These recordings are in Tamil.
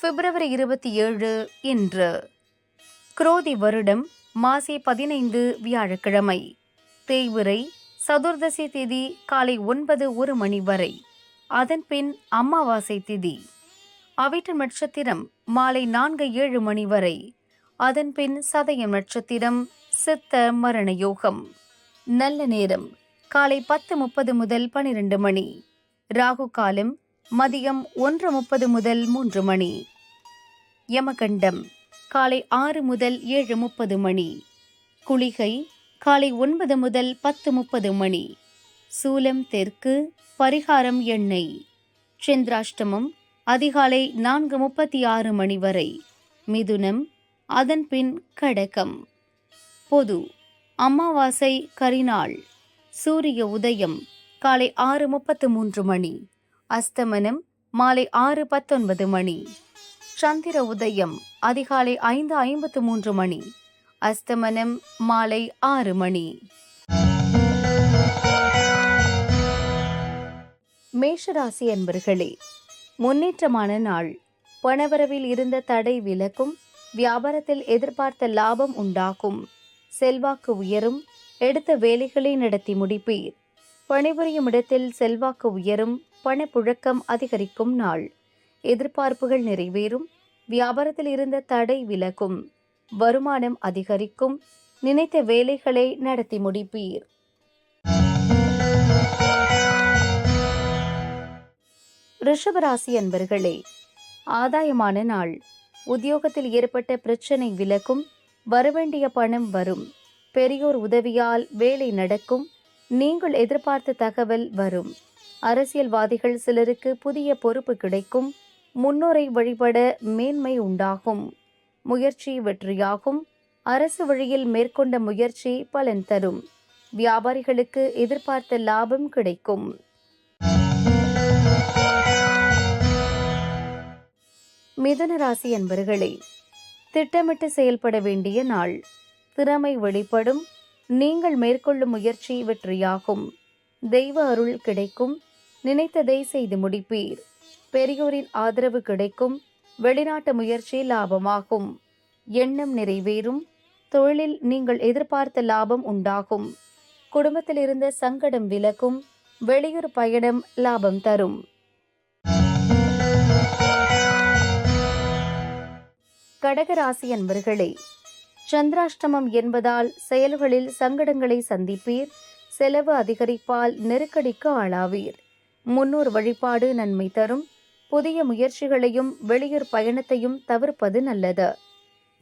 பிப்ரவரி இருபத்தி ஏழு இன்று. குரோதி வருடம் மாசி பதினைந்து வியாழக்கிழமை. தேய்விரை சதுர்தசி திதி காலை ஒன்பது ஒரு மணி வரை. அதன்பின் அமாவாசை திதி. அவிட்ட நட்சத்திரம் மாலை நான்கு ஏழு மணி வரை. அதன்பின் சதயம் நட்சத்திரம் சித்த மரண யோகம். நல்ல நேரம் காலை பத்து முப்பது முதல் பனிரெண்டு மணி. ராகு காலம் மதியம் ஒன்று முப்பது முதல் மூன்று மணி. யமகண்டம் காலை ஆறு முதல் ஏழு முப்பது மணி. குளிகை காலை ஒன்பது முதல் பத்து முப்பது மணி. சூலம் தெற்கு பரிகாரம் எண்ணெய். சந்திராஷ்டமம் அதிகாலை நான்கு முப்பத்தி ஆறு மணி வரை. மிதுனம் அதன்பின் கடகம். பொது அமாவாசை கரிநாள். சூரிய உதயம் காலை ஆறு முப்பத்து மூன்று மணி. அஸ்தமனம் மாலை ஆறு பத்தொன்பது மணி. சந்திர உதயம் அதிகாலை ஐந்து ஐம்பத்து மூன்று மணி அஸ்தமனம் மாலை ஆறு மணி. மேஷராசி அன்பர்களே முன்னேற்றமான நாள். பணவரவில் இருந்த தடை விலக்கும் வியாபாரத்தில் எதிர்பார்த்த லாபம் உண்டாகும் செல்வாக்கு உயரும் எடுத்த வேலைகளை நடத்தி முடிப்பீர். பணிபுரியும் இடத்தில் செல்வாக்கு உயரும் பணப்புழக்கம் அதிகரிக்கும் நாள். எதிர்பார்ப்புகள் நிறைவேறும் வியாபாரத்தில் இருந்த தடை விலகும் வருமானம் அதிகரிக்கும் நினைத்த வேலைகளை நடத்தி முடிப்பீர். ரிஷபராசி அன்பர்களே ஆதாயமான நாள். உத்தியோகத்தில் ஏற்பட்ட பிரச்சனை விலக்கும் வரவேண்டிய பணம் வரும். பெரியோர் உதவியால் வேலை நடக்கும் நீங்கள் எதிர்பார்த்த தகவல் வரும். அரசியல்வாதிகள் சிலருக்கு புதிய பொறுப்பு கிடைக்கும் முன்னோரை வழிபட மேன்மை உண்டாகும். முயற்சி வெற்றியாகும். அரசு வழியில் மேற்கொண்ட முயற்சி பலன் தரும். வியாபாரிகளுக்கு எதிர்பார்த்த லாபம் கிடைக்கும். மிதுன ராசி அன்பர்களே திட்டமிட்டு செயல்பட வேண்டிய நாள். திறமை வெளிப்படும். நீங்கள் மேற்கொள்ளும் முயற்சி வெற்றியாகும். தெய்வ அருள் கிடைக்கும். நினைத்ததை செய்து முடிப்பீர். பெரியோரின் ஆதரவு கிடைக்கும் வெளிநாட்டு முயற்சி லாபமாகும். எண்ணம் நிறைவேறும் தொழிலில் நீங்கள் எதிர்பார்த்த லாபம் உண்டாகும். குடும்பத்தில் இருந்த சங்கடம் விலக்கும் வெளியூர் பயணம் லாபம் தரும். கடகராசி அன்பர்களே சந்திராஷ்டமம் என்பதால் செயல்களில் சங்கடங்களை சந்திப்பீர் செலவு அதிகரிப்பால் நெருக்கடிக்கு ஆளாவீர். முன்னோர் வழிபாடு நன்மை தரும் புதிய முயற்சிகளையும் வெளியூர் பயணத்தையும் தவிர்ப்பது நல்லது.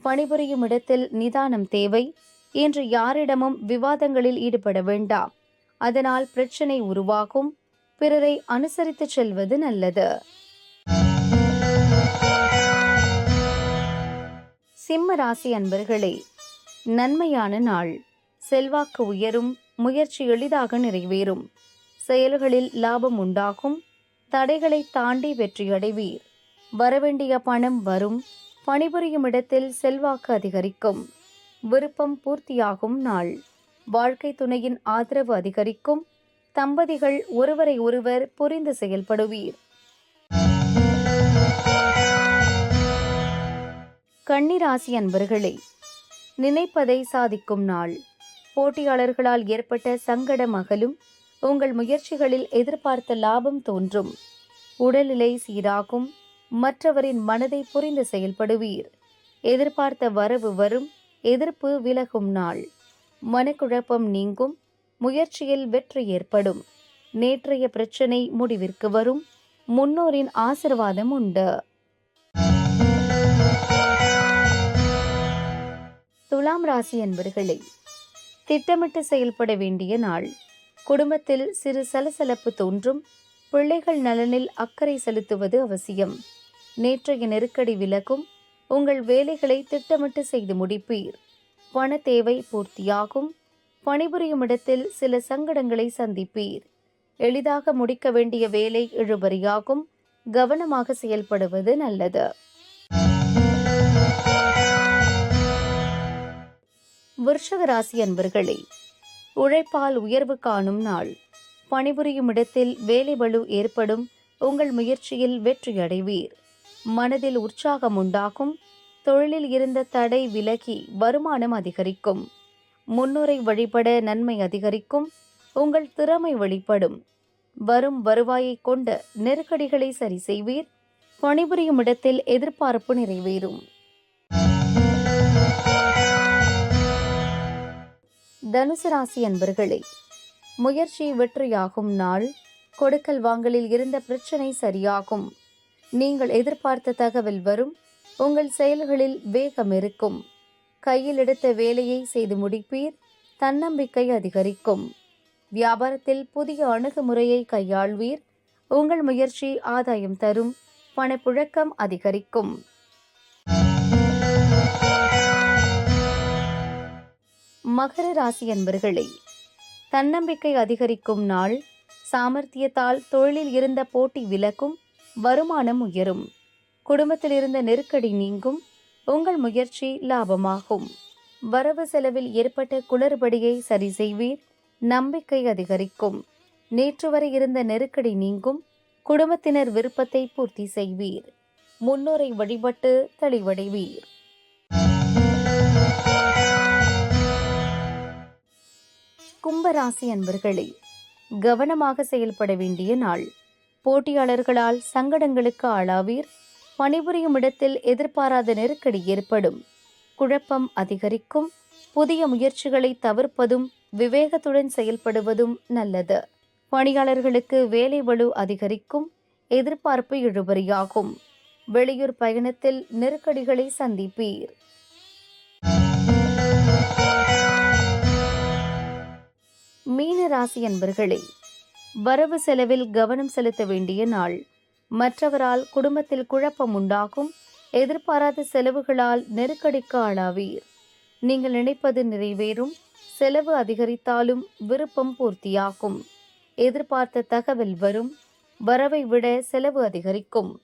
பணிபுரியும் இடத்தில் நிதானம் தேவை. இன்று யாரிடமும் விவாதங்களில் ஈடுபட வேண்டாம். அதனால் பிரச்சனை உருவாகும். பிறரை அனுசரித்து செல்வது நல்லது. சிம்ம ராசி அன்பர்களே நன்மையான நாள். செல்வாக்கு உயரும் முயற்சி எளிதாக நிறைவேறும். செயல்களில் லாபம் உண்டாகும். தடைகளை தாண்டி வெற்றியடைவீர். வரவேண்டிய பணம் வரும். பணிபுரியும் இடத்தில் செல்வாக்கு அதிகரிக்கும். விருப்பம் பூர்த்தியாகும் நாள். வாழ்க்கை துணையின் ஆதரவு அதிகரிக்கும். தம்பதிகள் ஒருவரை ஒருவர் புரிந்து செயல்படுவீர். கன்னிராசி அன்பர்களே நினைப்பதை சாதிக்கும் நாள். போட்டியாளர்களால் ஏற்பட்ட சங்கடம் அகலும் உங்கள் முயற்சிகளில் எதிர்பார்த்த லாபம் தோன்றும். உடல்நிலை சீராகும் மற்றவரின் மனதை புரிந்து செயல்படுவீர். எதிர்பார்த்த வரவு வரும் எதிர்ப்பு விலகும் நாள். மனக்குழப்பம் நீங்கும் முயற்சியில் வெற்றி ஏற்படும். நேற்றைய பிரச்சனை முடிவிற்கு வரும் முன்னோரின் ஆசிர்வாதம் உண்டு. துலாம் ராசி என்பர்களே திட்டமிட்டு செயல்பட வேண்டிய நாள். குடும்பத்தில் சிறு சலசலப்பு தோன்றும். பிள்ளைகள் நலனில் அக்கறை செலுத்துவது அவசியம். நேற்றைய நெருக்கடி விலகும். உங்கள் வேலைகளை திட்டமிட்டு செய்து முடிப்பீர். பண தேவை பூர்த்தியாகும். பணிபுரியும் இடத்தில் சில சங்கடங்களை சந்திப்பீர். எளிதாக முடிக்க வேண்டிய வேலை இழுபறியாகும். கவனமாக செயல்படுவது நல்லது. விருஷக ராசி அன்பர்களே உழைப்பால் உயர்வு காணும் நாள். பணிபுரியும் இடத்தில் வேலை வலு ஏற்படும் உங்கள் முயற்சியில் வெற்றியடைவீர் மனதில் உற்சாகம் உண்டாகும் தொழிலில் இருந்த தடை விலகி வருமானம் அதிகரிக்கும். முன்னுரை வழிபட நன்மை அதிகரிக்கும் உங்கள் திறமை வெளிப்படும். வரும் வருவாயை கொண்ட நெருக்கடிகளை சரி செய்வீர் பணிபுரியும் இடத்தில் எதிர்பார்ப்பு நிறைவேறும். தனுசு ராசி அன்பர்களே முயற்சி வெற்றியாகும் நாள் கொடுக்கல் வாங்கலில் இருந்த பிரச்சனை சரியாகும். நீங்கள் எதிர்பார்த்த தகவல் வரும் உங்கள் செயல்களில் வேகம் இருக்கும். கையில் எடுத்த வேலையை செய்து முடிப்பீர் தன்னம்பிக்கை அதிகரிக்கும். வியாபாரத்தில் புதிய அணுகுமுறையை கையாள்வீர் உங்கள் முயற்சி ஆதாயம் தரும் பணப்புழக்கம் அதிகரிக்கும். மகர ராசி அன்பர்களே தன்னம்பிக்கை அதிகரிக்கும் நாள் சாமர்த்தியத்தால் தொழிலில் இருந்த போட்டி விலக்கும் வருமானம் உயரும். குடும்பத்தில் இருந்த நெருக்கடி நீங்கும் உங்கள் முயற்சி லாபமாகும். வரவு செலவில் ஏற்பட்ட குளறுபடியை சரி செய்வீர் நம்பிக்கை அதிகரிக்கும். நேற்று வரை இருந்த நெருக்கடி நீங்கும் குடும்பத்தினர் விருப்பத்தை பூர்த்தி செய்வீர். முன்னோரை வழிபட்டு தெளிவடைவீர். கும்பராசி அன்பர்களே கவனமாக செயல்பட வேண்டிய நாள். போட்டியாளர்களால் சங்கடங்களுக்கு ஆளாவீர். பணிபுரியும் இடத்தில் எதிர்பாராத நெருக்கடி ஏற்படும். குழப்பம் அதிகரிக்கும். புதிய முயற்சிகளை தவிர்ப்பதும் விவேகத்துடன் செயல்படுவதும் நல்லது. பணியாளர்களுக்கு வேலை வலு அதிகரிக்கும். எதிர்பார்ப்பு இழுபறியாகும். வெளியூர் பயணத்தில் நெருக்கடிகளை சந்திப்பீர். மீன ராசி அன்பர்களே வரவு செலவில் கவனம் செலுத்த வேண்டிய நாள். மற்றவரால் குடும்பத்தில் குழப்பம் உண்டாகும் எதிர்பாராத செலவுகளால் நெருக்கடிக்கு ஆளாவீர். நீங்கள் நினைப்பது நிறைவேறும் செலவு அதிகரித்தாலும் விருப்பம் பூர்த்தியாகும். எதிர்பார்த்த தகவல் வரும் வரவை விட செலவு அதிகரிக்கும்.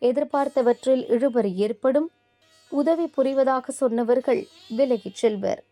எதிர்பார்த்தவற்றில் இழுபறி ஏற்படும் உதவி புரிவதாக சொன்னவர்கள் விலகிச் செல்வர்.